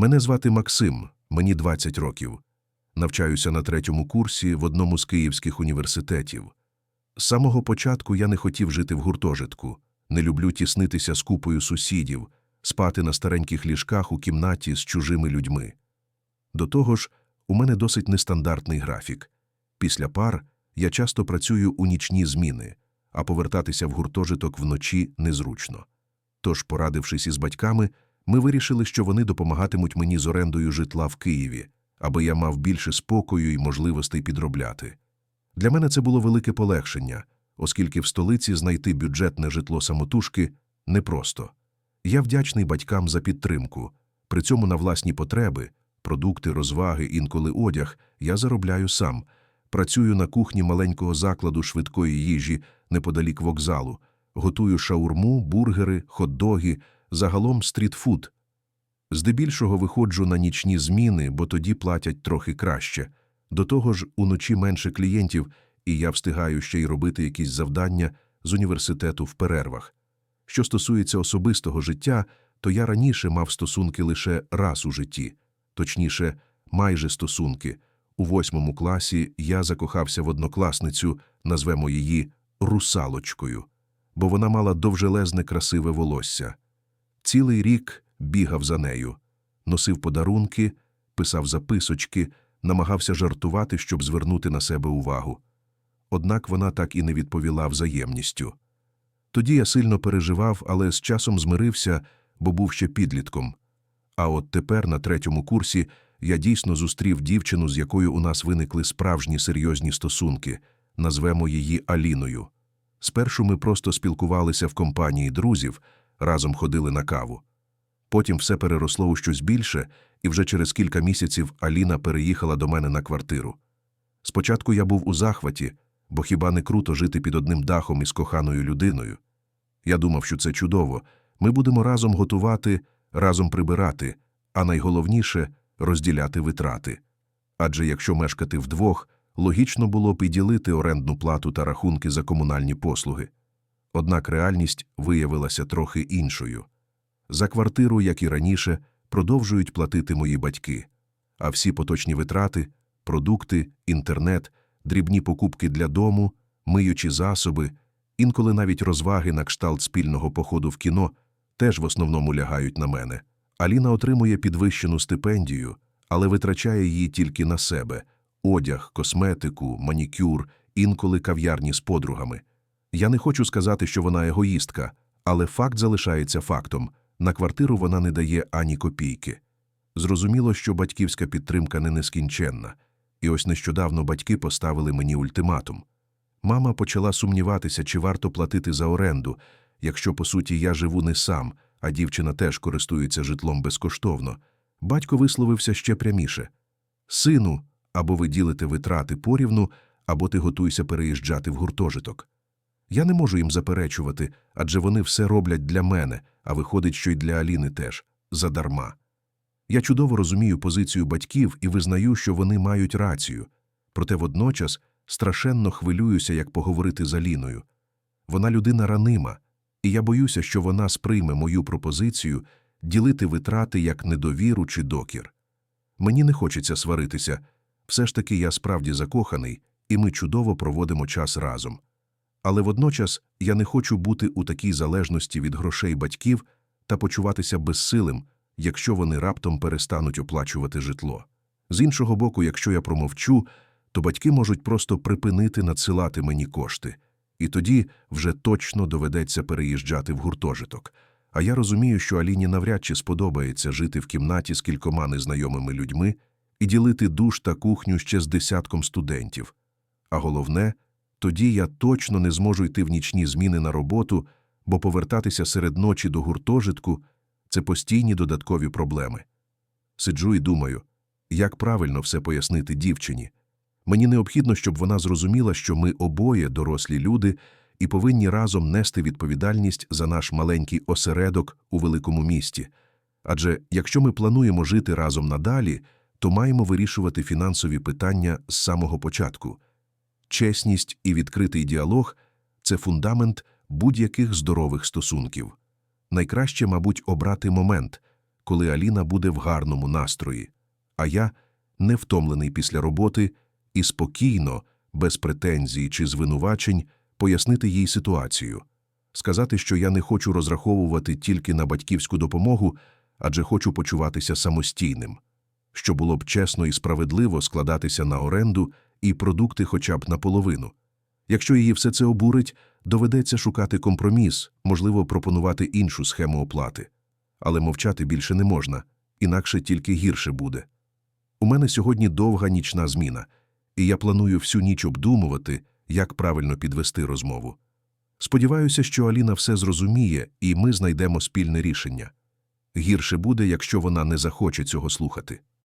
Мене звати Максим, мені 20 років. Навчаюся на третьому курсі в одному з київських університетів. З самого початку я не хотів жити в гуртожитку, не люблю тіснитися з купою сусідів, спати на стареньких ліжках у кімнаті з чужими людьми. До того ж, у мене досить нестандартний графік. Після пар я часто працюю у нічні зміни, а повертатися в гуртожиток вночі незручно. Тож, порадившись із батьками, ми вирішили, що вони допомагатимуть мені з орендою житла в Києві, аби я мав більше спокою і можливостей підробляти. Для мене це було велике полегшення, оскільки в столиці знайти бюджетне житло самотужки непросто. Я вдячний батькам за підтримку. При цьому на власні потреби, продукти, розваги, інколи одяг я заробляю сам. Працюю на кухні маленького закладу швидкої їжі неподалік вокзалу, готую шаурму, бургери, хот-доги, загалом стрітфуд. Здебільшого виходжу на нічні зміни, бо тоді платять трохи краще. До того ж, уночі менше клієнтів, і я встигаю ще й робити якісь завдання з університету в перервах. Що стосується особистого життя, то я раніше мав стосунки лише раз у житті, точніше, майже стосунки. У восьмому класі я закохався в однокласницю, назвемо її русалочкою, бо вона мала довжелезне красиве волосся. Цілий рік бігав за нею, носив подарунки, писав записочки, намагався жартувати, щоб звернути на себе увагу. Однак вона так і не відповіла взаємністю. Тоді я сильно переживав, але з часом змирився, бо був ще підлітком. А от тепер, на третьому курсі, я дійсно зустрів дівчину, з якою у нас виникли справжні серйозні стосунки, назвемо її Аліною. Спершу ми просто спілкувалися в компанії друзів, разом ходили на каву. Потім все переросло у щось більше, і вже через кілька місяців Аліна переїхала до мене на квартиру. Спочатку я був у захваті, бо хіба не круто жити під одним дахом із коханою людиною. Я думав, що це чудово. Ми будемо разом готувати, разом прибирати, а найголовніше розділяти витрати. Адже якщо мешкати вдвох, логічно було б і ділити орендну плату та рахунки за комунальні послуги. Однак реальність виявилася трохи іншою. За квартиру, як і раніше, продовжують платити мої батьки, а всі поточні витрати, продукти, інтернет, дрібні покупки для дому, миючі засоби, інколи навіть розваги на кшталт спільного походу в кіно теж в основному лягають на мене. Аліна отримує підвищену стипендію, але витрачає її тільки на себе одяг, косметику, манікюр, інколи кав'ярні з подругами. Я не хочу сказати, що вона егоїстка, але факт залишається фактом на квартиру вона не дає ані копійки. Зрозуміло, що батьківська підтримка не нескінченна, і ось нещодавно батьки поставили мені ультиматум. Мама почала сумніватися, чи варто платити за оренду, якщо, по суті, я живу не сам, а дівчина теж користується житлом безкоштовно. Батько висловився ще пряміше Сину, або ви ділите витрати порівну, або ти готуйся переїжджати в гуртожиток. Я не можу їм заперечувати, адже вони все роблять для мене, а виходить, що й для Аліни теж задарма. Я чудово розумію позицію батьків і визнаю, що вони мають рацію, проте водночас страшенно хвилююся, як поговорити з Аліною. Вона людина ранима, і я боюся, що вона сприйме мою пропозицію ділити витрати як недовіру чи докір. Мені не хочеться сваритися, все ж таки я справді закоханий, і ми чудово проводимо час разом. Але водночас я не хочу бути у такій залежності від грошей батьків та почуватися безсилим, якщо вони раптом перестануть оплачувати житло. З іншого боку, якщо я промовчу, то батьки можуть просто припинити надсилати мені кошти, і тоді вже точно доведеться переїжджати в гуртожиток. А я розумію, що Аліні навряд чи сподобається жити в кімнаті з кількома незнайомими людьми і ділити душ та кухню ще з десятком студентів. А головне, тоді я точно не зможу йти в нічні зміни на роботу, бо повертатися серед ночі до гуртожитку це постійні додаткові проблеми. Сиджу і думаю, як правильно все пояснити дівчині. Мені необхідно, щоб вона зрозуміла, що ми обоє дорослі люди і повинні разом нести відповідальність за наш маленький осередок у великому місті. Адже якщо ми плануємо жити разом надалі, то маємо вирішувати фінансові питання з самого початку. Чесність і відкритий діалог це фундамент будь-яких здорових стосунків. Найкраще, мабуть, обрати момент, коли Аліна буде в гарному настрої, а я, не втомлений після роботи, і спокійно, без претензій чи звинувачень, пояснити їй ситуацію, сказати, що я не хочу розраховувати тільки на батьківську допомогу, адже хочу почуватися самостійним, що було б чесно і справедливо складатися на оренду і продукти хоча б наполовину. Якщо її все це обурить, доведеться шукати компроміс, можливо, пропонувати іншу схему оплати. Але мовчати більше не можна, інакше тільки гірше буде. У мене сьогодні довга нічна зміна, і я планую всю ніч обдумувати, як правильно підвести розмову. Сподіваюся, що Аліна все зрозуміє, і ми знайдемо спільне рішення. Гірше буде, якщо вона не захоче цього слухати.